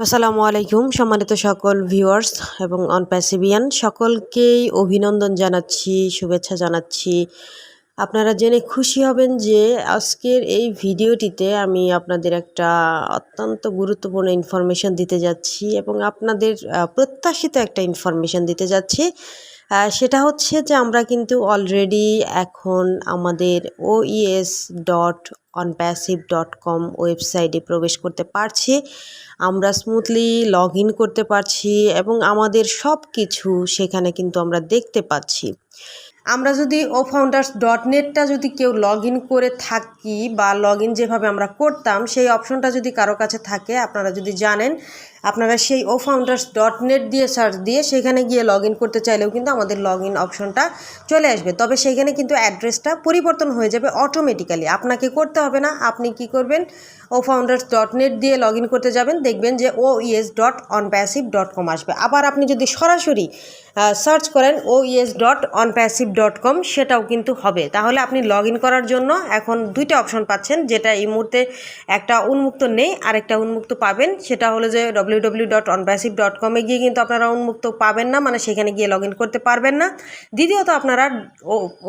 আসসালামু আলাইকুম, সম্মানিত সকল ভিউয়ার্স এবং অনপ্যাসিভিয়ান সকলকেই অভিনন্দন জানাচ্ছি, শুভেচ্ছা জানাচ্ছি। আপনারা জেনে খুশি হবেন যে আজকের এই ভিডিওটিতে আমি আপনাদের একটা অত্যন্ত গুরুত্বপূর্ণ ইনফরমেশন দিতে যাচ্ছি এবং আপনাদের প্রত্যাশিত একটা ইনফরমেশন দিতে যাচ্ছি। সেটা হচ্ছে যে আমরা কিন্তু অলরেডি এখন আমাদের ওইএস ডট অনপ্যাসিভ ডট কম ওয়েবসাইটে প্রবেশ করতে পারছি। আমরা স্মুথলি লগ ইন করতে পারছি এবং আমাদের সব কিছু সেখানে কিন্তু আমরা দেখতে পাচ্ছি। আমরা যদি ও ফাউন্ডার্স ডট নেটটা যদি কেউ লগ ইন করে থাকি বা লগ ইন যেভাবে আমরা করতাম, সেই অপশনটা যদি কারও কাছে থাকে, আপনারা যদি জানেন আপনারা সেই ও ফাউন্ডার্স ডট নেট দিয়ে সার্চ দিয়ে সেখানে গিয়ে লগ করতে চাইলেও কিন্তু আমাদের লগ ইন অপশনটা চলে আসবে। তবে সেখানে কিন্তু অ্যাড্রেসটা পরিবর্তন হয়ে যাবে অটোমেটিক্যালি আপনাকে করতে হবে না, আপনি কি করবেন? ও ফাউন্ডার্স ডট নেট দিয়ে লগ করতে যাবেন, দেখবেন যে O ES dot Onpassive dot com আসবে। আবার আপনি যদি সরাসরি সার্চ করেন O ES dot Onpassive dot com সেটাও কিন্তু হবে। তাহলে আপনি লগ করার জন্য এখন দুইটা অপশন পাচ্ছেন, যেটা এই মুহূর্তে একটা উন্মুক্ত নেই, আরেকটা উন্মুক্ত পাবেন। সেটা হলো যে W W dot Onpassive dot কমে গিয়ে কিন্তু আপনারা উন্মুক্ত পাবেন না মানে সেখানে গিয়ে লগ করতে পারবেন না। দ্বিতীয়ত আপনারা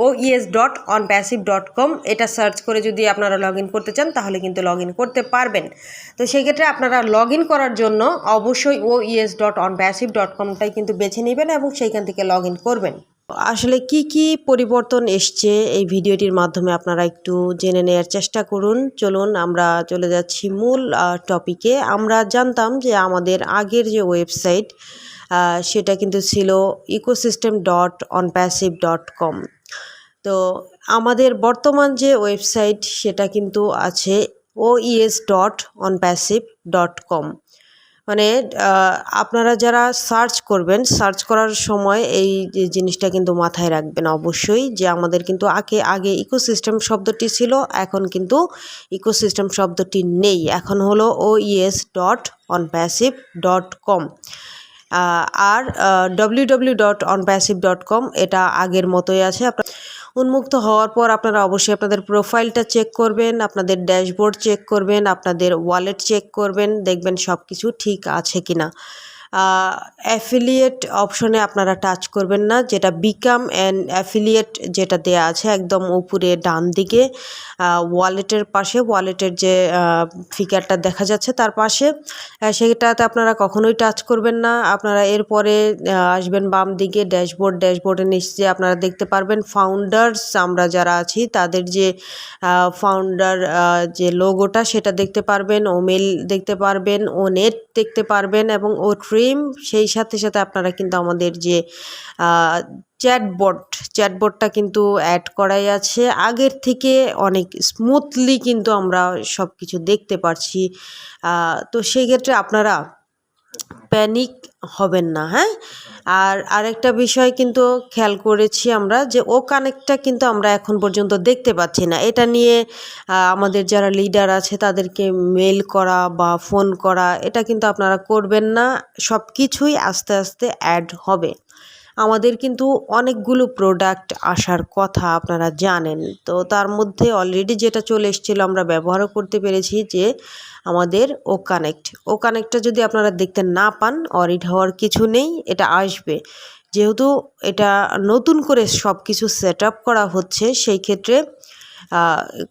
O ES dot Onpassive dot com এটা সার্চ করে যদি আপনারা লগ করতে চান, তাহলে কিন্তু লগ করতে পারবেন। তো সেক্ষেত্রে আপনারা লগ করার জন্য অবশ্যই O ES dot Onpassive dot কমটাই কিন্তু বেছে নেবেন এবং সেইখান থেকে লগ করবেন। আসলে কি কি পরিবর্তন এসছে এই ভিডিওটির মাধ্যমে আপনারা একটু জেনে নেওয়ার চেষ্টা করুন। চলুন, আমরা চলে যাচ্ছি মূল টপিকে আমরা জানতাম যে আমাদের আগের যে ওয়েবসাইট সেটা কিন্তু ছিল ecosystem dot Onpassive dot com তো আমাদের বর্তমান যে ওয়েবসাইট সেটা কিন্তু আছে ওইএস ডট অনপ্যাসিভ ডট কম মানে আপনারা যারা সার্চ করবেন সার্চ করার সময় এই জিনিসটা কিন্তু মাথায় রাখবেন অবশ্যই যে আমাদের কিন্তু আগে আগে ইকোসিস্টেম শব্দটি ছিল, এখন কিন্তু ইকোসিস্টেম শব্দটি নেই। এখন হলো O ES dot Onpassive dot com আর W W dot Onpassive dot com এটা আগের মতোই আছে। আপনার উন্মুক্ত হওয়ার পর আপনারা অবশ্যই আপনাদের প্রোফাইলটা চেক করবেন, আপনাদের ড্যাশবোর্ড চেক করবেন, আপনাদের ওয়ালেট চেক করবেন, দেখবেন সব কিছু ঠিক আছে কি না অ্যাফিলিয়েট অপশনে আপনারা টাচ করবেন না, যেটা বিকাম অ্যান্ড অ্যাফিলিয়েট যেটা দেয়া আছে একদম উপরে ডান দিকে ওয়ালেটের পাশে ওয়ালেটের যে ফিগারটা দেখা যাচ্ছে তার পাশে সেটাতে আপনারা কখনোই টাচ করবেন না, আপনারা এরপরে আসবেন বাম দিকে ড্যাশবোর্ড ড্যাশবোর্ডের নিচে আপনারা দেখতে পারবেন ফাউন্ডার্স আমরা যারা আছি, তাদের যে ফাউন্ডার যে লোগোটা সেটা দেখতে পারবেন, ও মেল দেখতে পারবেন, ও নেট দেখতে পারবেন এবং ও ট্রিম সেই সাথে সাথে আপনারা কিন্তু আমাদের যে চ্যাটবোর্ড চ্যাটবোর্ডটা কিন্তু অ্যাড করাই আছে। আগের থেকে অনেক স্মুথলি কিন্তু আমরা সব কিছু দেখতে পারছি। তো সেই ক্ষেত্রে আপনারা প্যানিক হবেন না হ্যাঁ? আর আরেকটা বিষয় কিন্তু খেয়াল করেছি আমরা যে, ও কানেক্টটা কিন্তু আমরা এখন পর্যন্ত দেখতে পাচ্ছি না। এটা নিয়ে আমাদের যারা লিডার আছে তাদেরকে মেল করা বা ফোন করা, এটা কিন্তু আপনারা করবেন না। সব কিছুই আস্তে আস্তে অ্যাড হবে। আমাদের কিন্তু অনেকগুলো প্রোডাক্ট আসার কথা আপনারা জানেন। তো তার মধ্যে অলরেডি যেটা চলে এসেছিল আমরা ব্যবহারও করতে পেরেছি যে আমাদের ও কানেক্ট ও কানেক্টটা যদি আপনারা দেখতে না পান অরিড হওয়ার কিছু নেই, এটা আসবে। যেহেতু এটা নতুন করে সব কিছু সেট করা হচ্ছে, সেই ক্ষেত্রে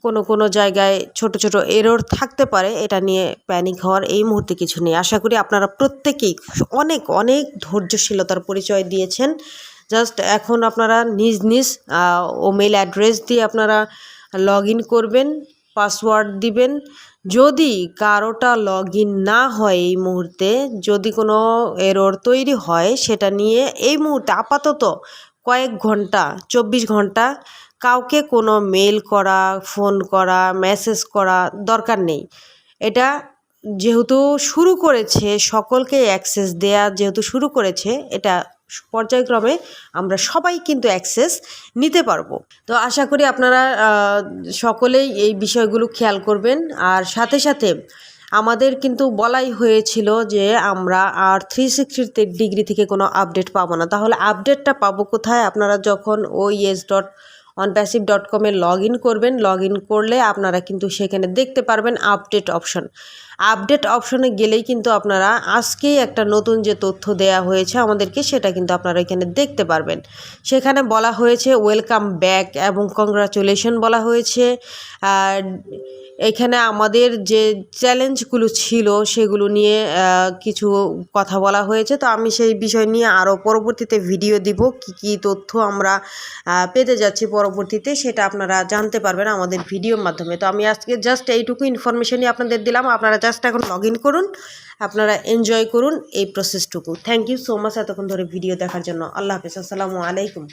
কোনো কোনো জায়গায় ছোট ছোট এরর থাকতে পারে, এটা নিয়ে প্যানিক হওয়ার এই মুহূর্তে কিছু নেই। আশা করি আপনারা প্রত্যেকেই অনেক অনেক ধৈর্যশীলতার পরিচয় দিয়েছেন। জাস্ট এখন আপনারা নিজ নিজ ও মেল অ্যাড্রেস দিয়ে আপনারা লগ ইন করবেন পাসওয়ার্ড দিবেন। যদি কারোটা লগ ইন না হয় এই মুহূর্তে, যদি কোনো এরর তৈরি হয়, সেটা নিয়ে এই মুহূর্তে আপাতত কয়েক ঘণ্টা, চব্বিশ ঘণ্টা কাউকে কোনো মেল করা, ফোন করা, মেসেজ করা দরকার নেই। এটা যেহেতু শুরু করেছে, সকলকে অ্যাক্সেস দেয়া যেহেতু শুরু করেছে, এটা পর্যায়ক্রমে আমরা সবাই কিন্তু অ্যাক্সেস নিতে পারব। তো আশা করি আপনারা সকলেই এই বিষয়গুলো খেয়াল করবেন। আর সাথে সাথে আমাদের কিন্তু বলাই হয়েছিল যে আমরা আর থ্রি সিক্সটি ডিগ্রি থেকে কোনো আপডেট পাবো না। তাহলে আপডেটটা পাবো কোথায়? আপনারা যখন ওই ইয়েস ডট অনপ্যাসিভ ডট কমে লগ ইন করবেন। লগ ইন করলে আপনারা কিন্তু সেখানে দেখতে পারবেন আপডেট অপশন আপডেট অপশনে গেলেই কিন্তু আপনারা আজকেই একটা নতুন যে তথ্য দেয়া হয়েছে আমাদেরকে সেটা কিন্তু আপনারা এখানে দেখতে পারবেন। সেখানে বলা হয়েছে ওয়েলকাম ব্যাক এবং কংগ্রাচুলেশন বলা হয়েছে। এখানে আমাদের যে চ্যালেঞ্জগুলো ছিল সেগুলো নিয়ে কিছু কথা বলা হয়েছে। তো আমি সেই বিষয় নিয়ে আরও পরবর্তীতে ভিডিও দিব, কি কি তথ্য আমরা পেতে যাচ্ছি পরবর্তীতে সেটা আপনারা জানতে পারবেন আমাদের ভিডিওর মাধ্যমে। তো আমি আজকে জাস্ট এইটুকু ইনফরমেশনই আপনাদের দিলাম। আপনারা জাস্ট এখন লগ করুন। আপনারা এনজয় করুন এই প্রসেসটুকু থ্যাংক ইউ সো মাচ এতক্ষণ ধরে ভিডিও দেখার জন্য। আল্লাহ হাফিজ। আসসালামু আলাইকুম।